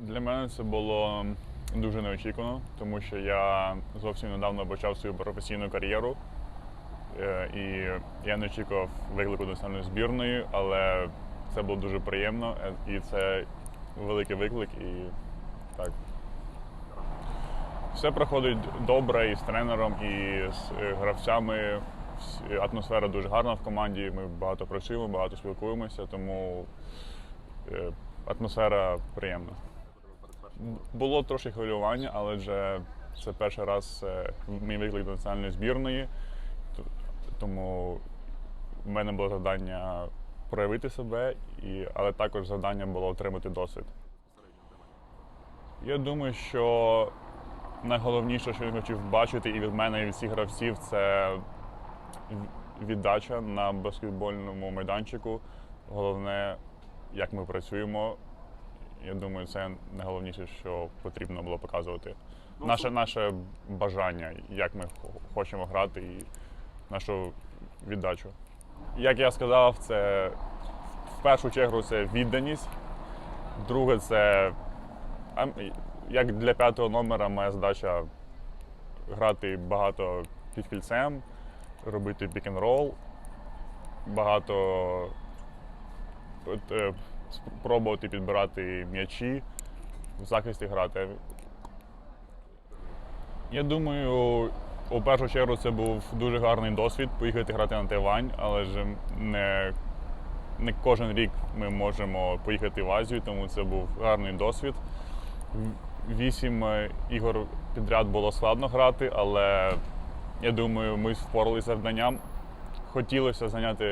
Для мене це було дуже неочікувано, тому що я зовсім недавно почав свою професійну кар'єру. Е, І я не очікував виклику до національної збірної, але це було дуже приємно е, і це великий виклик. І так. Все проходить добре і з тренером, і з е, гравцями. Атмосфера дуже гарна в команді. Ми багато працюємо, багато спілкуємося, тому атмосфера приємна. Було трошки хвилювання, але вже це перший раз е, мій виклик до національної збірної, тому в мене було завдання проявити себе, і, але також завдання було отримати досвід. Я думаю, що найголовніше, що я хотів бачити і від мене, і від всіх гравців, це віддача на баскетбольному майданчику. Головне, як ми працюємо. Я думаю, це найголовніше, що потрібно було показувати. Наше, наше бажання, як ми хочемо грати і нашу віддачу. Як я сказав, це в першу чергу це відданість. Друге, це як для п'ятого номера моя задача грати багато під кільцем, робити пік-н-рол, багато е, спробувати підбирати м'ячі, в захисті грати. Я думаю, у першу чергу це був дуже гарний досвід поїхати грати на Тайвань, але ж не, не кожен рік ми можемо поїхати в Азію, тому це був гарний досвід. Вісім е, ігор підряд було складно грати, але я думаю, ми впоралися завданням. Хотілося зайняти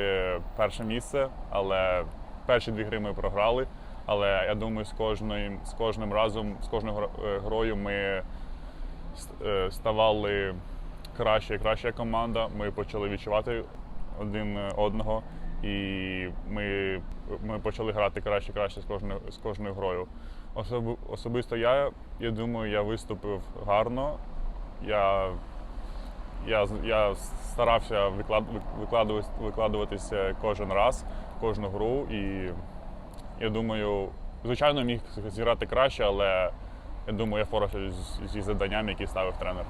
перше місце, але перші дві гри ми програли. Але я думаю, з кожним, з кожним разом, з кожною е, грою ми е, ставали краще і краща команда. Ми почали відчувати один одного, і ми, ми почали грати краще і краще з кожною, з кожною грою. Особи, особисто я, я думаю, я виступив гарно. Я, я, я старався виклад, викладуватися кожен раз, кожну гру. І я думаю, звичайно, міг зіграти краще, але я думаю, я впорався зі завданням, які ставив тренер.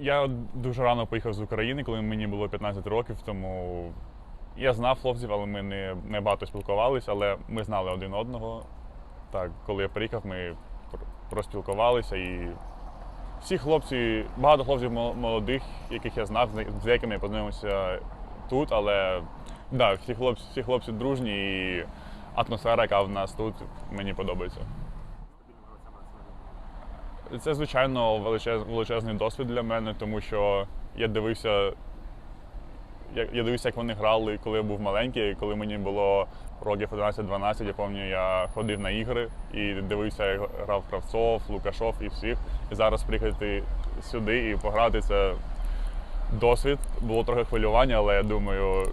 Я дуже рано поїхав з України, коли мені було 15 років, тому я знав хлопців, але ми не, не багато спілкувалися, але ми знали один одного. Так, коли я приїхав, ми проспілкувалися і всі хлопці, багато хлопців молодих, яких я знав, з деякими я познайомився тут, але да, всі хлопці, всі хлопці дружні і атмосфера, яка в нас тут, мені подобається. Це, звичайно, величез, величезний досвід для мене, тому що я дивився, я, дивився, як вони грали, коли я був маленький, коли мені було років 11-12, я пам'ятаю, я ходив на ігри і дивився, як грав Кравцов, Лукашов і всіх. І зараз приїхати сюди і пограти це досвід. Було трохи хвилювання, але я думаю,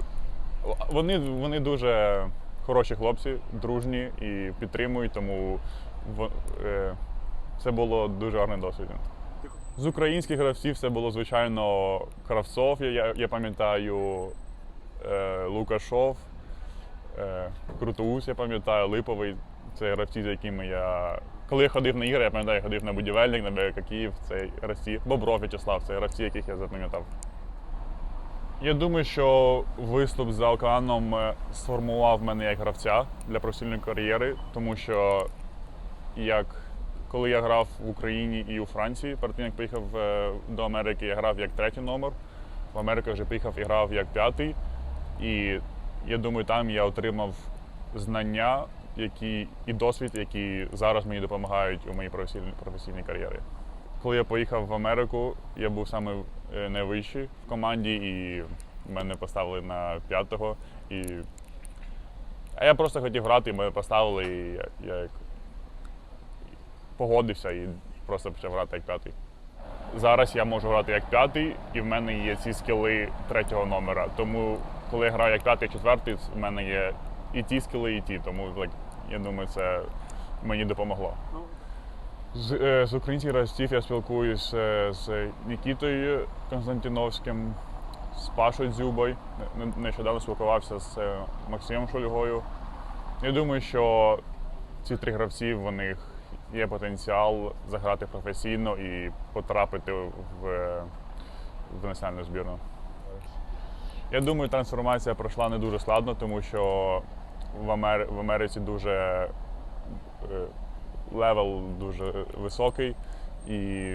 вони, вони дуже хороші хлопці, дружні і підтримують, тому е, це було дуже гарний досвід. З українських гравців це було, звичайно, Кравцов, я, я, пам'ятаю, е, Лукашов, е, Крутоус, я пам'ятаю, Липовий. Це гравці, з якими я. Коли я ходив на ігри, я пам'ятаю, я ходив на будівельник, на БК Київ, це гравці. Бобров В'ячеслав, це гравці, яких я запам'ятав. Я думаю, що виступ за океаном е, сформував мене як гравця для професійної кар'єри, тому що як коли я грав в Україні і у Франції, перед тим як поїхав е, до Америки, я грав як третій номер. В Америку вже поїхав і грав як п'ятий. І я думаю, там я отримав знання, які і досвід, які зараз мені допомагають у моїй професійній, кар'єрі. Коли я поїхав в Америку, я був саме е, найвищий в команді, і мене поставили на п'ятого. І... А я просто хотів грати, і мене поставили, і я, я погодився і просто почав грати як п'ятий. Зараз я можу грати як п'ятий, і в мене є ці скіли третього номера. Тому коли я граю як п'ятий, четвертий, в мене є і ті скіли, і ті. Тому like, я думаю, це мені допомогло. З, е, з українських гравців я спілкуюся е, з Нікітою Константіновським, з Пашою Дзюбою. Не- Нещодавно спілкувався з е, Максимом Шульгою. Я думаю, що ці три гравці, в них є потенціал заграти професійно і потрапити в, в національну збірну. Я думаю, трансформація пройшла не дуже складно, тому що в, Амер... в Америці дуже е, левел дуже високий. І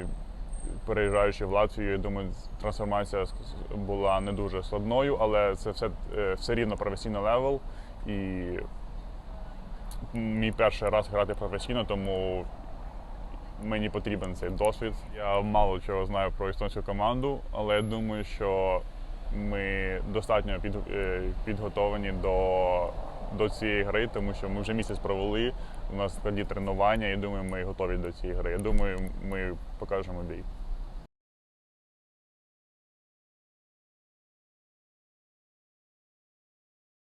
переїжджаючи в Латвію, я думаю, трансформація була не дуже складною, але це все, е, все рівно професійний левел. І мій перший раз грати професійно, тому мені потрібен цей досвід. Я мало чого знаю про естонську команду, але я думаю, що ми достатньо під, е, підготовлені до, до цієї гри, тому що ми вже місяць провели. У нас тоді тренування, і думаю, ми готові до цієї гри. Я думаю, ми покажемо бій.